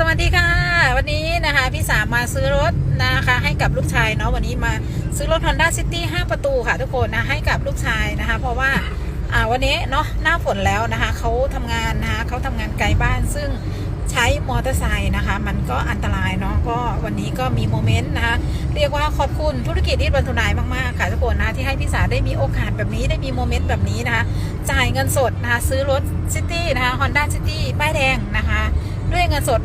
สวัสดีค่ะ วันนี้นะคะพี่สามมาซื้อรถนะคะ ให้กับลูกชายเนาะวันนี้มาซื้อรถ Honda City 5 ประตูค่ะทุกคนนะให้กับลูกชายนะคะ เพราะว่าอ่าวันนี้เนาะหน้าฝนแล้วนะคะเขาทำงานนะคะเขาทำงานไกลบ้านซึ่งใช้มอเตอร์ไซค์นะคะ มันก็อันตรายเนาะก็วันนี้ก็มีโมเมนต์นะคะเรียกว่าขอบคุณธุรกิจที่บรรทุนายมากๆค่ะทุกคนนะที่ให้พี่สาได้มีโอกาสแบบนี้ได้มีโมเมนต์แบบนี้นะคะจ่ายเงินสดนะคะซื้อรถซิตี้นะคะ Honda City ป้ายแดงนะคะ ด้วยเงินสด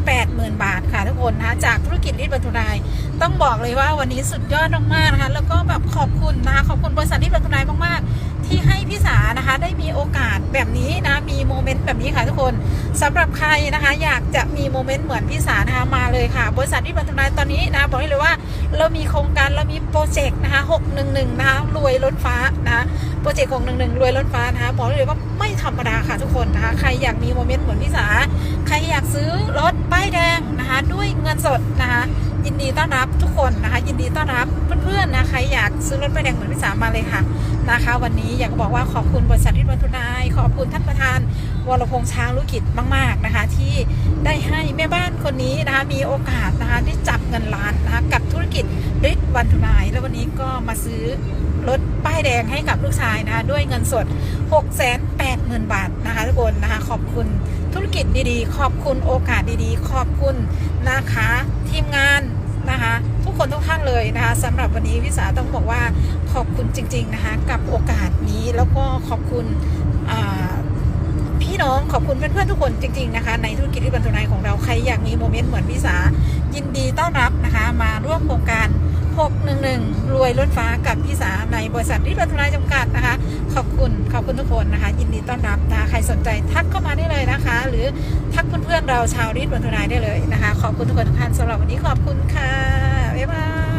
680,000 บาทค่ะทุกคนนะคะจากธุรกิจริบบรรทุนายต้องบอกเลยว่าวันนี้สุดยอดมากๆนะคะแล้วก็แบบขอบคุณนะคะขอบคุณบริษัทริบบรรทุนายมากๆ ที่ให้พี่สานะคะได้มีโอกาสแบบนี้นะมีโมเมนต์แบบนี้ค่ะทุกคนสำหรับใครนะคะ อยากจะมีโมเมนต์เหมือนพี่สานะคะมาเลยค่ะ บริษัทริบบรรทุนายตอนนี้นะบอกให้เลยว่าเรามีโครงการเรามีโปรเจกต์นะคะ611นะคะรวยรถฟ้านะคะโปรเจกต์611รวยรถฟ้านะคะบอกเลยว่าไม่ธรรมดาค่ะทุกคนนะคะใครอยากมีโมเมนต์เหมือนพี่สา ซื้อรถป้ายแดงนะคะด้วยเงินสดนะคะยินดีต้อนรับทุกคนนะคะ ยินดีต้อนรับเพื่อนๆนะใครอยากซื้อรถป้ายแดงเหมือนพี่สามาเลยค่ะนะคะ วันนี้อยากจะบอกว่าขอบคุณบริษัทที่บรรทุนายขอบคุณท่านประธานวรพงษ์ช้างลุกิจมาก ๆนะคะ ที่ได้ให้แม่บ้านคนนี้นะคะมีโอกาสนะคะได้จับเงินล้านนะคะกับธุรกิจริบวันทุนายแล้ววันนี้ก็มาซื้อรถป้ายแดงให้กับลูกชายนะคะด้วยเงินสด 680,000 บาทนะคะทุกคนนะคะ ขอบคุณธุรกิจดีๆ ขอบคุณโอกาสดีๆ ขอบคุณนะคะ ทีมงานนะคะ ทุกคนทุกท่านเลยนะคะสำหรับวันนี้วิสาต้องบอกว่าขอบคุณจริง ๆนะคะ กับโอกาสนี้แล้วก็ขอบคุณพี่น้องขอบคุณเพื่อนๆทุกคนจริงๆนะคะในธุรกิจที่บรรทุนายของเราใครอยากมีโมเมนต์เหมือนพี่สายินดีต้อนรับนะคะมาร่วมโครงการ 611 รวยรถฟ้ากับพี่สาในบริษัทที่บรรทุนายจำกัดนะคะ อบคุณทุกคนนะคะ ยินดีต้อนรับนะคะใครสนใจทักเข้ามาได้เลยนะคะ หรือทักเพื่อนๆเราชาวรีดบนทุนายได้เลยนะคะ ขอบคุณทุกคนทุกท่านสำหรับวันนี้ขอบคุณค่ะบ๊ายบาย